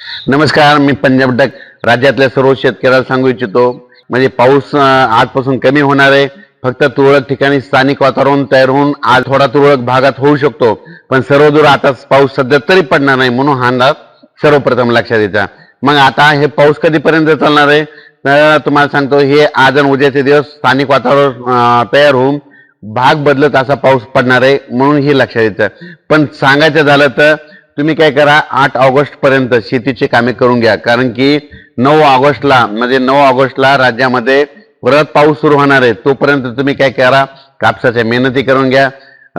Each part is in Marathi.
नमस्कार मी पंजाब डक राज्यातल्या सर्व शेतकऱ्याला सांगू इच्छितो. म्हणजे पाऊस आजपासून कमी होणार आहे. फक्त तुरळक ठिकाणी स्थानिक वातावरण तयार होऊन आज थोडा तुरळक भागात होऊ शकतो. पण सर्व दूर आता पाऊस सध्या तरी पडणार नाही म्हणून हा अंदाज सर्वप्रथम लक्षात द्यायचा मग आता हे पाऊस कधीपर्यंत चालणार आहे? तर तुम्हाला सांगतो हे आज आणि उद्याचे दिवस स्थानिक वातावरण तयार होऊन भाग बदलत असा पाऊस पडणार आहे म्हणून हे लक्षात येतं. पण सांगायचं झालं तर तुम्ही काय करा आठ ऑगस्टपर्यंत शेतीची कामे करून घ्या. कारण की नऊ ऑगस्टला म्हणजे नऊ ऑगस्टला राज्यामध्ये परत पाऊस सुरू होणार आहे. तोपर्यंत तुम्ही काय करा कापसाच्या मेहनती करून घ्या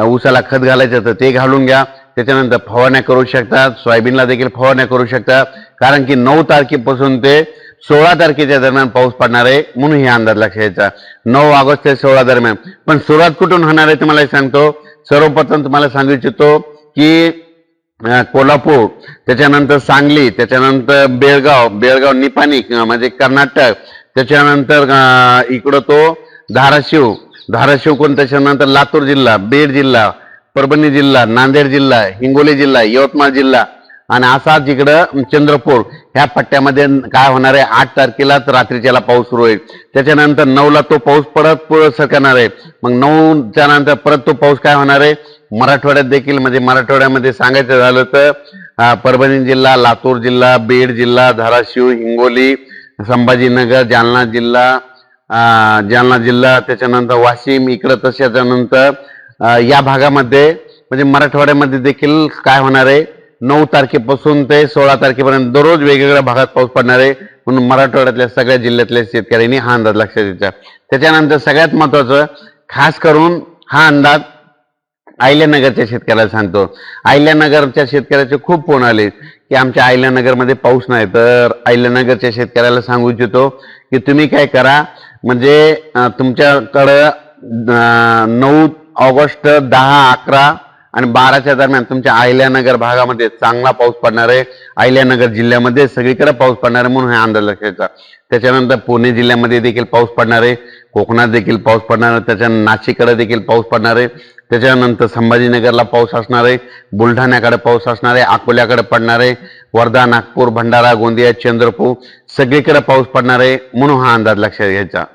ऊसाला खत घालायचं तर ते घालून घ्या. त्याच्यानंतर फवारण्या करू शकता सोयाबीनला देखील फवारण्या करू शकतात कारण की नऊ तारखेपासून ते सोळा तारखेच्या दरम्यान पाऊस पडणार आहे म्हणून हे अंदाज लक्षात घ्यायचा. नऊ ऑगस्ट ते सोळा दरम्यान. पण सुरुवात कुठून होणार आहे तुम्हाला सांगतो. सर्वप्रथम तुम्हाला सांगू इच्छितो की कोल्हापूर त्याच्यानंतर सांगली त्याच्यानंतर बेळगाव बेळगाव निपाणी म्हणजे कर्नाटक त्याच्यानंतर इकडं तो धाराशिव धाराशिव कोण? त्याच्यानंतर लातूर जिल्हा बीड जिल्हा परभणी जिल्हा नांदेड जिल्हा हिंगोली जिल्हा यवतमाळ जिल्हा आणि असाच इकडं चंद्रपूर ह्या पट्ट्यामध्ये काय होणार आहे? आठ तारखेलाच रात्रीच्याला पाऊस सुरू होईल. त्याच्यानंतर नऊला तो पाऊस परत पुढं सरकणार आहे. मग नऊच्या नंतर परत तो पाऊस काय होणार आहे? मराठवाड्यात देखील म्हणजे मराठवाड्यामध्ये सांगायचं झालं तर परभणी जिल्हा लातूर जिल्हा बीड जिल्हा धाराशिव हिंगोली संभाजीनगर जालना जिल्हा जालना जिल्हा त्याच्यानंतर वाशिम इकडं तशाच्यानंतर या भागामध्ये म्हणजे मराठवाड्यामध्ये देखील काय होणार आहे? नऊ तारखेपासून ते सोळा तारखेपर्यंत दररोज वेगवेगळ्या भागात पाऊस पडणार आहे. म्हणून मराठवाड्यातल्या सगळ्या जिल्ह्यातल्या शेतकऱ्यांनी हा अंदाज लक्षात द्यायचा त्याच्यानंतर सगळ्यात महत्वाचं खास करून हा अंदाज आयल्यानगरच्या शेतकऱ्याला सांगतो. आयल्यानगरच्या शेतकऱ्याचे खूप फोन आले की आमच्या आयल्यानगरमध्ये पाऊस नाही. तर आयल्यानगरच्या शेतकऱ्याला सांगू इच्छितो की तुम्ही काय करा म्हणजे तुमच्याकडं नऊ ऑगस्ट दहा अकरा आणि बाराच्या दरम्यान तुमच्या अहिल्यानगर भागामध्ये चांगला पाऊस पडणार आहे. अहिल्यानगर जिल्ह्यामध्ये सगळीकडे पाऊस पडणार आहे म्हणून हा अंदाज लक्षायचा त्याच्यानंतर पुणे जिल्ह्यामध्ये देखील पाऊस पडणार आहे. कोकणात देखील पाऊस पडणार आहे. त्याच्या नाशिककडे देखील पाऊस पडणार आहे. त्याच्यानंतर संभाजीनगरला पाऊस असणार आहे बुलढाण्याकडे पाऊस असणार आहे अकोल्याकडे पडणार आहे वर्धा नागपूर भंडारा गोंदिया चंद्रपूर सगळीकडे पाऊस पडणार आहे म्हणून हा अंदाज लक्षात घ्यायचा.